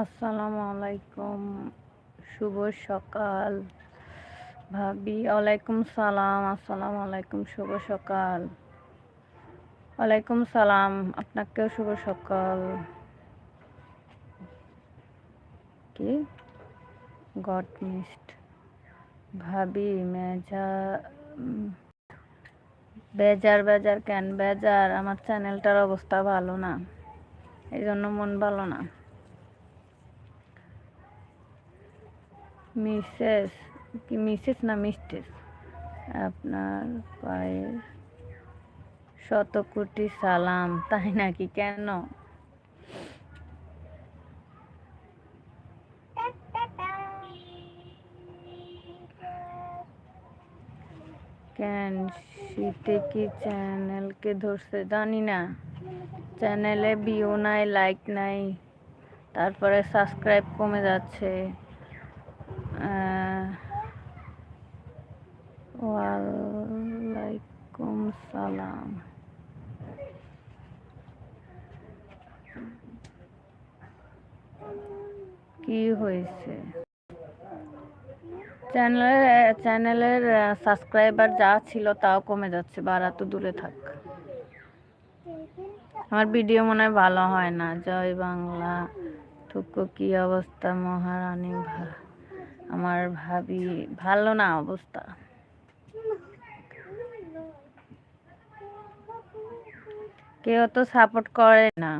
আসসালামু আলাইকুম। শুভ সকাল। ভাবি, ওয়ালাইকুম সালাম। আসসালামু আলাইকুম, শুভ সকাল। ওয়ালাইকুম সালাম, আপনাকেও শুভ সকাল। কি? গড মিস্ট। ভাবি, মেজা বেজার বেজার কেন? বেজার, আমার চ্যানেলটার অবস্থা ভালো না। এই জন্য মন ভালো না। মিসেস, কি মিসেস না মিস্টেস আপনার পায়ের শত কোটি সালাম, তাই নাকি কেন? কেন? শীতে কি চ্যানেলকে ধরছে? জানি না। চ্যানেলে ভিউ নাই, লাইক নাই, তারপরে সাবস্ক্রাইব কমে যাচ্ছে আহ, ওয়ালাইকুম সালাম কি হয়েছে। চ্যানেলের চ্যানেলের সাবস্ক্রাইবার যা ছিল তাও কমে যাচ্ছে। বাড়া তো দূরে থাক। আমার ভিডিও মনে হয় ভালো হয় না। জয় বাংলা। টুকু কি অবস্থা মহারানী আমার ভাবি? ভালো না অবস্থা। কেউ তো সাপোর্ট করে না।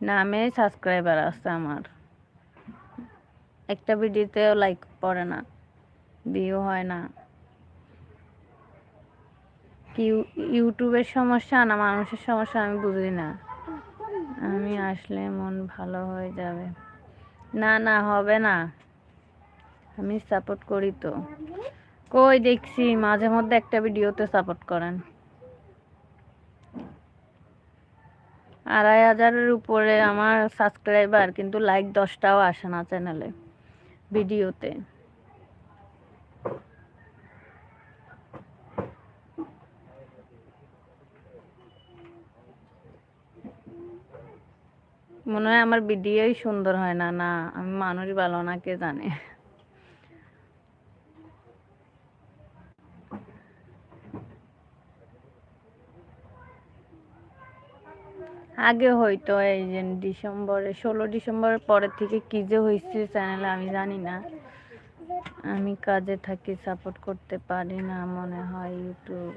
নামে সাবস্ক্রাইবার আছে আমার। একটা ভিডিওতেও লাইক পড়ে না ভিউ হয় না। কি ইউ- ইউটিউবের সমস্যা না মানুষের সমস্যা আমি বুঝি না। আমি আসলে মন ভালো হয়ে যাবে। না না, হবে না। আমি সাপোর্ট করি তো। কই দেখছি, মাঝে মধ্যে একটা ভিডিওতে সাপোর্ট করেন। আড়াই হাজারের উপরে আমার সাবস্ক্রাইবার কিন্তু লাইক দশটাও আসে না চ্যানেলে ভিডিওতে। মনে হয় আমার ভিডিওই সুন্দর হয় না না, আমি মানুষ ভালো না, কে জানে। আগে হয়তো এই যে ডিসেম্বরে, ষোলো ডিসেম্বরের পরের থেকে কি যে হয়েছে চ্যানেলে আমি জানি না। আমি কাজে থাকি সাপোর্ট করতে পারি না মনে হয় ইউটিউব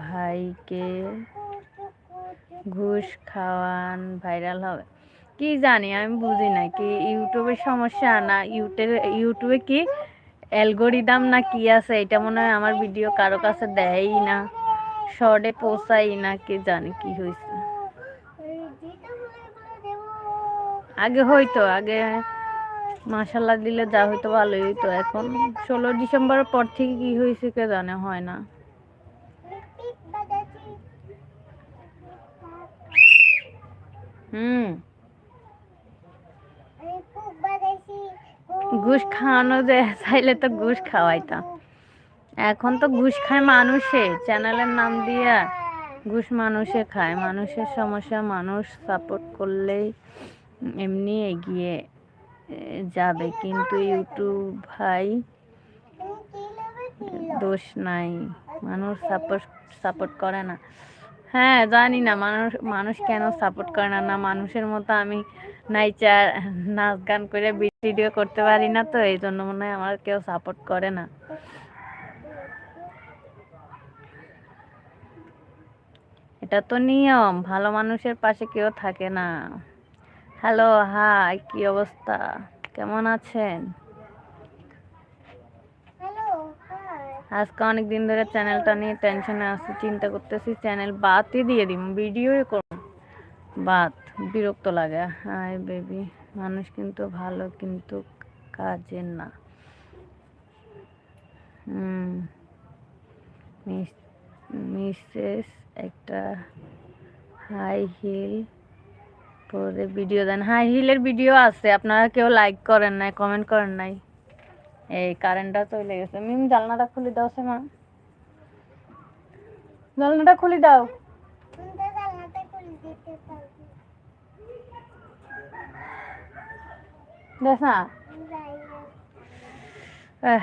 ভাইকে ঘুষ খাওয়ান ভাইরাল হবে। কি জানি, আমি বুঝি না কি ইউটিউবের সমস্যা না ইউটিউবে ইউটিউবে কি অ্যালগোরিদম না কি আছে এটা মনে হয় আমার ভিডিও কারও কাছে দেয়ই না শর্টে পৌঁছাই না, কি জানি কি হয়েছে। আগে হইতো, আগে মাসাল্লাহ দিলে যা হয়তো ভালোই হইতো। এখন ষোলো ডিসেম্বরের পর থেকে কি হয়েছে কে জানে, হয় না। হুম। ঘুষ খাওয়ানো যায় চাইলে তো ঘুষ খাওয়াইতাম। এখন তো ঘুষ খায় মানুষে, চ্যানেলের নাম দিয়া ঘুষ মানুষে খায়। মানুষের সমস্যা মানুষ সাপোর্ট করলেই এমনি এগিয়ে যাবে। কিন্তু ইউটিউব ভাই, দোষ নাই। মানুষ সাপোর্ট সাপোর্ট করে না। হ্যাঁ জানি না মানুষ মানুষ কেন সাপোর্ট করে না? না মানুষের মতো আমি নাইচার, নাচ গান করে ভিডিও করতে পারি না তো, এই জন্য মনে হয় আমার কেউ সাপোর্ট করে না। এটা তো নিয়ম, ভালো মানুষের পাশে কেউ থাকে না। হ্যালো হাই কি অবস্থা? কেমন আছেন? আজকে অনেক দিন ধরে চ্যানেলটা নিয়ে টেনশনে আছি চিন্তা করতেছি চ্যানেল বাদই দিয়ে দিব ভিডিও করব। বাদ বিরক্ত লাগে হাই বেবি মানুষ কিন্তু ভালো কিন্তু কাজের না। হুম মিসেস একটা হাই হিল পরে ভিডিও দেন। হাই হিলের ভিডিও আছে। আপনারা কেউ লাইক করেন নাই কমেন্ট করেন নাই। এই কারেন্টটা চলে গেছে। মিম, জানলাটা খুলে দাও সে মা জানলাটা খুলে দাও।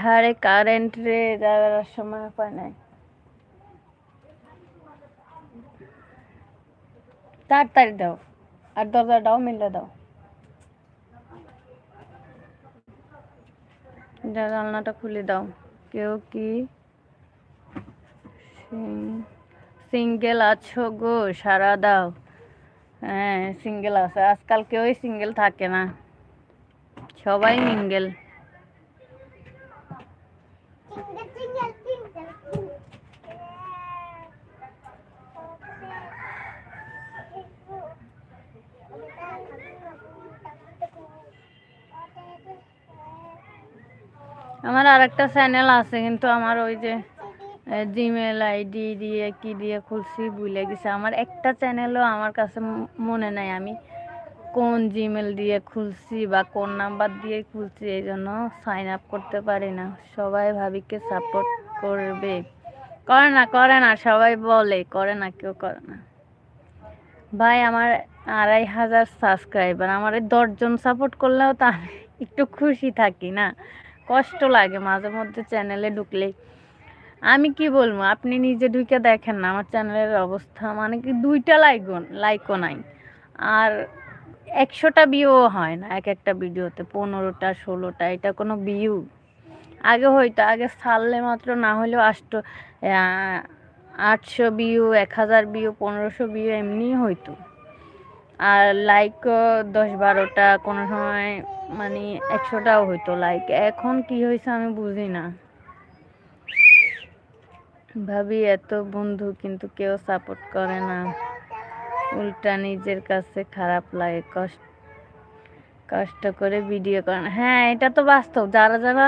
হারে কারেন্ট রে যাওয়ার সময় পায় নাই। তাড়াতাড়ি দাও। আর দরজাটাও মিলে দাও। জানলাটা খুলে দাও। কেউ কি সিঙ্গেল আছো গো সারা দাও। হ্যাঁ সিঙ্গেল আছে। আজকাল কেউই সিঙ্গেল থাকে না। সবাই মিঙ্গেল আমার আর একটা চ্যানেল আছে, কিন্তু আমার ওই যে জিমেল আইডি দিয়ে কি দিয়ে খুলছি ভুলে গেছি। আমার একটা চ্যানেলও আমার কাছে মনে নাই আমি। কোন জিমেল দিয়ে খুলছি বা কোন নাম্বার দিয়ে খুলছি এই জন্য সাইন আপ করতে পারি না। সবাই ভাবিকে সাপোর্ট করবে। করে না করে না, সবাই বলে, করে না, কেউ করে না। ভাই, আমার আড়াই হাজার সাবস্ক্রাইবার আমার দশজন সাপোর্ট করলেও তা একটু খুশি থাকি না। কষ্ট লাগে মাঝে মধ্যে চ্যানেলে ঢুকলেই। আমি কি বলব, আপনি নিজে ঢুকে দেখেন না আমার চ্যানেলের অবস্থা মানে কি দুইটা লাইকও লাইকও নাই। আর একশোটা ভিউও হয় না এক একটা ভিডিওতে, পনেরোটা, ষোলোটা, এটা কোনো ভিউ আগে হয়তো, আগে ছাড়লে মাত্র না হলেও আষ্ট আটশো ভিউ এক হাজার ভিউ পনেরোশো ভিউ এমনি হইতো। আর লাইকও দশ বারোটা কোনো সময় মানে একশোটাও হইতো লাইক এখন কি হয়েছে আমি বুঝি না। ভাবি এত বন্ধু কিন্তু কেউ সাপোর্ট করে না। উল্টা নিজের কাছে খারাপ লাগে, কষ্ট কষ্ট করে ভিডিও করে না হ্যাঁ এটা তো বাস্তব। যারা যারা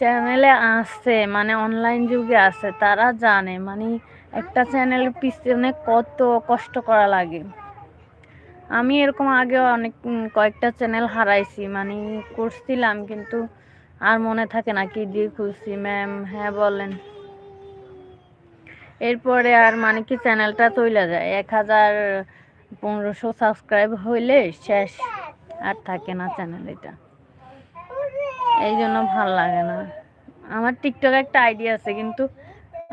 চ্যানেলে আসছে মানে অনলাইন যুগে আছে তারা জানে মানে একটা চ্যানেলের পিছনে কত কষ্ট করা লাগে। আমি এরকম আগে অনেক কয়েকটা চ্যানেল হারাইছি মানে করছিলাম, কিন্তু আর মনে থাকে না কি দিয়ে খুলছি। ম্যাম হ্যাঁ বলেন। এরপরে আর মানে কি চ্যানেলটা চলে যায়। এক হাজার পনেরোশো সাবস্ক্রাইব হইলে শেষ। আর থাকে না চ্যানেল এটা। এই জন্য ভালো লাগে না। আমার টিকটক একটা আইডিয়া আছে, কিন্তু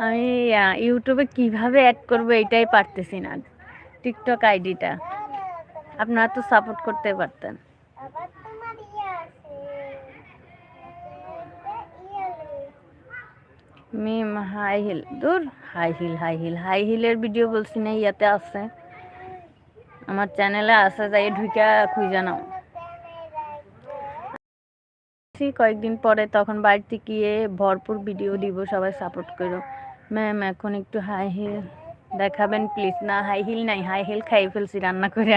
আমি ইউটিউবে কীভাবে অ্যাড করব এটাই পারতেছি না। টিকটক আইডিটা আপনারা তো সাপোর্ট করতে পারতেন। মিম হাই হিল দূর high heel high heel high হিলের ভিডিও বলছি না ইয়াতে আছে। আমার চ্যানেলে আছে যাই ঢুকা খুঁজে নাও। কয়েকদিন পরে তখন বাড়িতে গিয়ে ভরপুর ভিডিও দিব সবাই সাপোর্ট করো। ম্যাম এখন একটু হাই হিল দেখাবেন প্লিজ না হাই হিল নাই হাই হিল খাই ফেলছি রান্না করে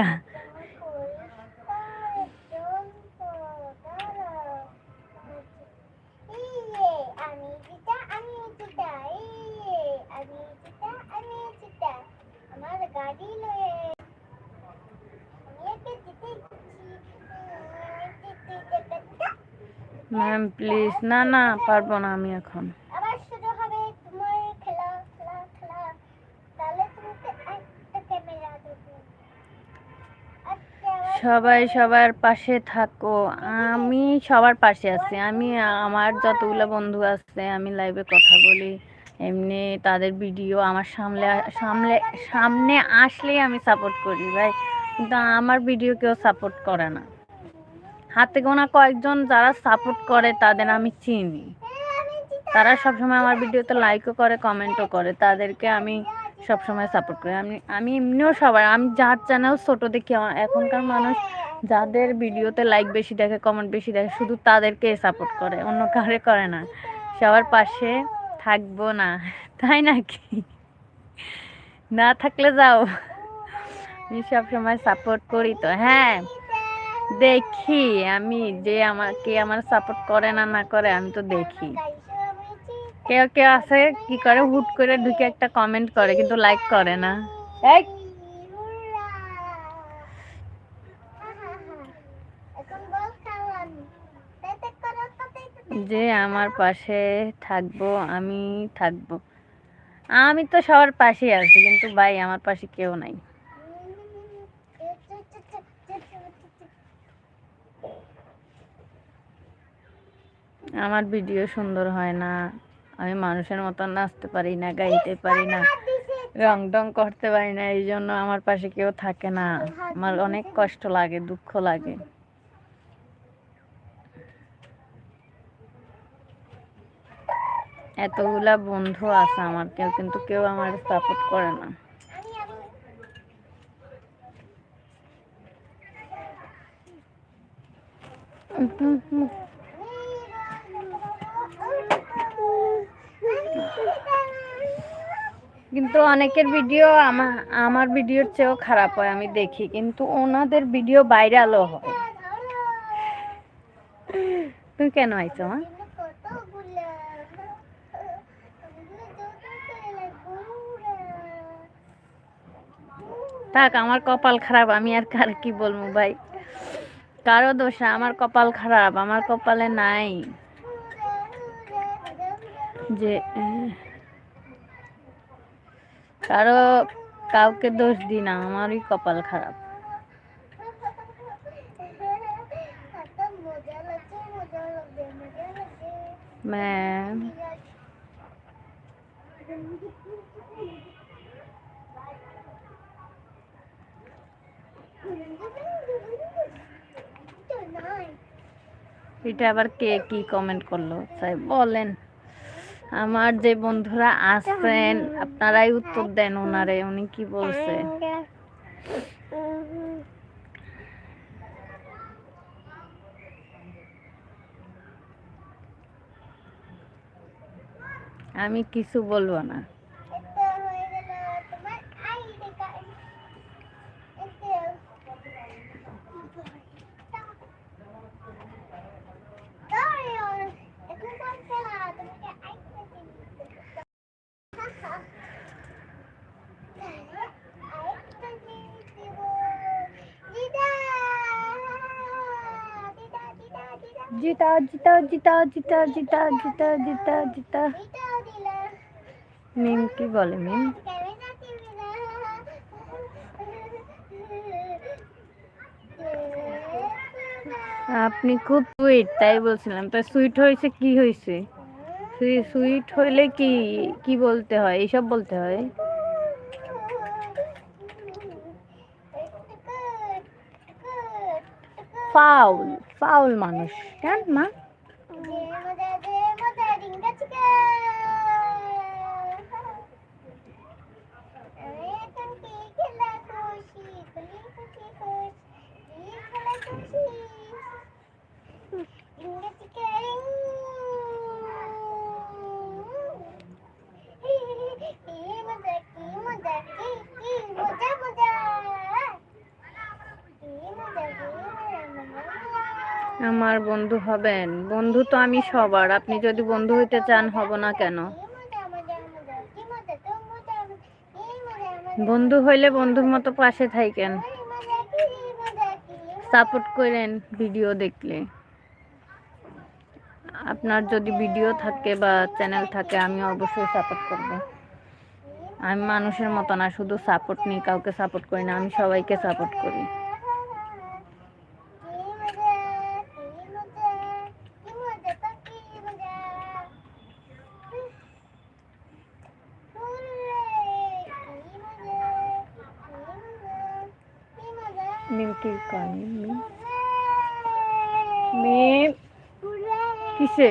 ইয়ে আমি চিতা আমি চিতা ইয়ে আমি চিতা আমি চিতা আমার গাড়ি লয়ে আমি একে জিতে ম্যাম প্লিজ না না পারব না আমি এখন। সবাই সবার পাশে থাকো। আমি সবার পাশে আছি। আমি আমার যতগুলো বন্ধু আছে আমি লাইভে কথা বলি। এমনি তাদের ভিডিও আমার সামনে সামনে সামনে আসলেই আমি সাপোর্ট করি ভাই। কিন্তু আমার ভিডিও কেউ সাপোর্ট করে না। হাতে গোনা কয়েকজন যারা সাপোর্ট করে, তাদের আমি চিনি। তারা সবসময় আমার ভিডিওতে লাইকও করে কমেন্টও করে। তাদেরকে আমি সবসময় সাপোর্ট করি। আমি আমি এমনিও সবাই, আমি যার চ্যানেল ছোটো দেখি এখনকার মানুষ যাদের ভিডিওতে লাইক বেশি দেখে কমেন্ট বেশি দেখে, শুধু তাদেরকে সাপোর্ট করে, অন্য কারে করে না। সবার পাশে থাকব না, তাই নাকি? না থাকলে যাও। আমি সবসময় সাপোর্ট করি তো। হ্যাঁ দেখি, আমি যে আমাকে আমার সাপোর্ট করে না না করে, আমি তো দেখি। কেউ কেউ আছে কি করে, হুট করে ঢুকে একটা কমেন্ট করে, কিন্তু লাইক করে না। যে আমার পাশে থাকব, আমি থাকব। আমি তো সবার পাশে আছি, কিন্তু ভাই, আমার পাশে কেউ নাই। আমার ভিডিও সুন্দর হয় না। আমি মানুষের মতন নাচতে পারি না, গাইতে পারি না রং টং করতে পারি না, এই জন্য আমার পাশে কেউ থাকে না। আমার অনেক কষ্ট লাগে, দুঃখ লাগে। এতগুলা বন্ধু আছে আমার, কেউ কিন্তু কেউ আমার সাপোর্ট করে না। কিন্তু অনেকের ভিডিও আমার আমার ভিডিওর চেয়েও খারাপ হয় আমি দেখি। কিন্তু ওনাদের ভিডিও ভাইরালও হয়। তুমি কেন আইছো মা? থাক আমার কপাল খারাপ আমি আর কার কি বলব ভাই? কারও দোষ না, আমার কপাল খারাপ আমার কপালে নাই। যে কারও কাউকে দোষ দিই না, আমারই কপাল খারাপ। ম্যাম। এটা আবার কে কি কমেন্ট করল? তাই বলেন। আমার যে বন্ধুরা আছেন, আপনারাই উত্তর দেন ওনারে, উনি কি বলছে? আমি কিছু বলব না। জিতা জিতা জিতা জিতা জিতা জিতা জিতা জিতা। মিম কি বলে, মিম? আপনি খুব সুইট তাই বলছিলাম। তো সুইট হয়েছে, কি হয়েছে? সুইট হইলে কি কি বলতে হয়? এইসব বলতে হয়? ফাউল ফাউল মানুষ। কেন মা? আমার বন্ধু হবেন? বন্ধু তো আমি সবার। আপনি যদি বন্ধু হইতে চান, হব না কেন? বন্ধু হইলে বন্ধুর মতো পাশে থাকেন সাপোর্ট করেন ভিডিও দেখলে। আপনার যদি ভিডিও থাকে বা চ্যানেল থাকে, আমি অবশ্যই সাপোর্ট করব। আমি মানুষের মতো না, শুধু সাপোর্ট নিই কাউকে সাপোর্ট করি না, আমি সবাইকে সাপোর্ট করি। মেয়ে কিসে